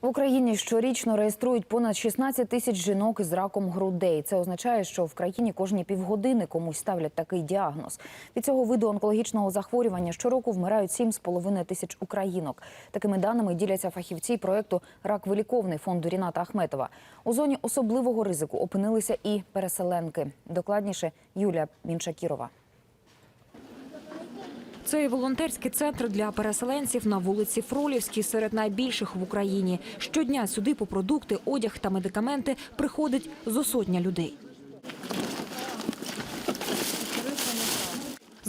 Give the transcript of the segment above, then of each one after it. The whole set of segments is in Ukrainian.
В Україні щорічно реєструють понад 16 тисяч жінок із раком грудей. Це означає, що в країні кожні півгодини комусь ставлять такий діагноз. Від цього виду онкологічного захворювання щороку вмирають 7,5 тисяч українок. Такими даними діляться фахівці проєкту Рак виліковний фонду Ріната Ахметова. У зоні особливого ризику опинилися і переселенки. Докладніше Юлія Міншакірова. Це волонтерський центр для переселенців на вулиці Фролівській, серед найбільших в Україні. Щодня сюди по продукти, одяг та медикаменти приходить зо сотня людей.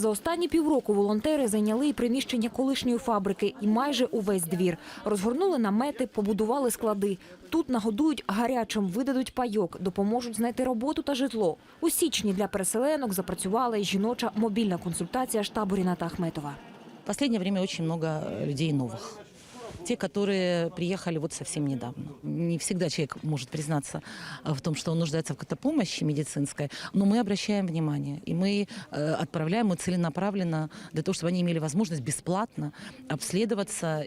За останні півроку волонтери зайняли і приміщення колишньої фабрики і майже увесь двір. Розгорнули намети, побудували склади. Тут нагодують гарячим, видадуть пайок, допоможуть знайти роботу та житло. У січні для переселенок запрацювала і жіноча мобільна консультація штабу Ріната Ахметова. В последнее время очень много людей новых Те, которые приехали вот совсем недавно. Не всегда человек может признаться э, в том, что он нуждается в какой-то помощи медицинской, но мы обращаем внимание, и мы э, отправляем их целенаправленно для того, чтобы они имели возможность бесплатно обследоваться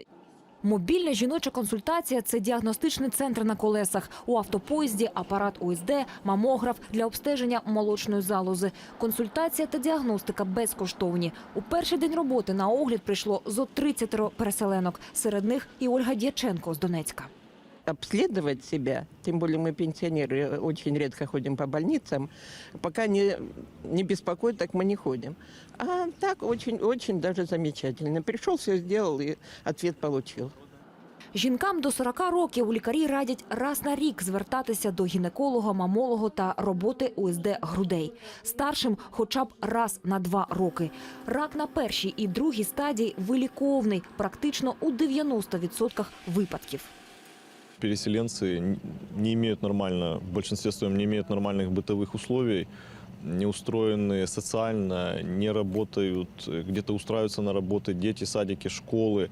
Мобільна жіноча консультація це діагностичний центр на колесах. У автопоїзді апарат УСД, мамограф для обстеження молочної залози. Консультація та діагностика безкоштовні. У перший день роботи на огляд прийшло зо 30 переселенок. Серед них і Ольга Дяченко з Донецька обследовать себя, тем более мы пенсионеры очень редко ходим по больницам, пока не, не беспокоит, так мы не ходим. А так очень, очень даже замечательно. Пришел, все сделал и ответ получил. Жінкам до 40 років лікарі радять раз на рік звертатися до гінеколога, мамолога та роботи УСД грудей. Старшим хоча б раз на два роки. Рак на першій і другій стадії виліковний, практично у 90% випадків. переселенцы н- не имеют нормально, в большинстве своем не имеют нормальных бытовых условий, не устроены социально, не работают, э, где-то устраиваются на работы дети, садики, школы.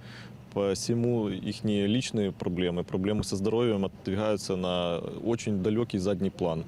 Посему их личные проблемы, проблемы со здоровьем отодвигаются на очень далекий задний план.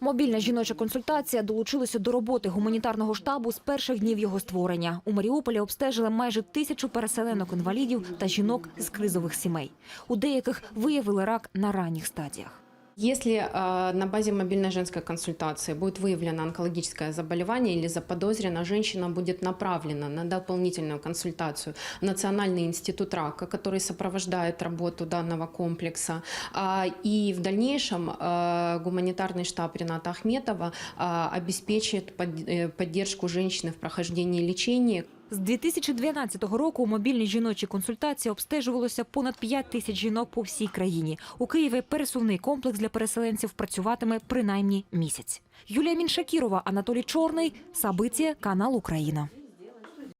Мобільна жіноча консультація долучилася до роботи гуманітарного штабу з перших днів його створення. У Маріуполі обстежили майже тисячу переселенок інвалідів та жінок з кризових сімей. У деяких виявили рак на ранніх стадіях. Если э, на базе мобильной женской консультации будет выявлено онкологическое заболевание или заподозрено, женщина будет направлена на дополнительную консультацию в Национальный институт рака, который сопровождает работу данного комплекса. А, И в дальнейшем э, гуманитарный штаб Рената Ахметова э, обеспечит под- э, поддержку женщины в прохождении лечения. З 2012 року у мобільній жіночій консультації обстежувалося понад 5 тисяч жінок по всій країні. У Києві пересувний комплекс для переселенців працюватиме принаймні місяць. Юлія Міншакірова, Анатолій Чорний, Сабиція, канал Україна.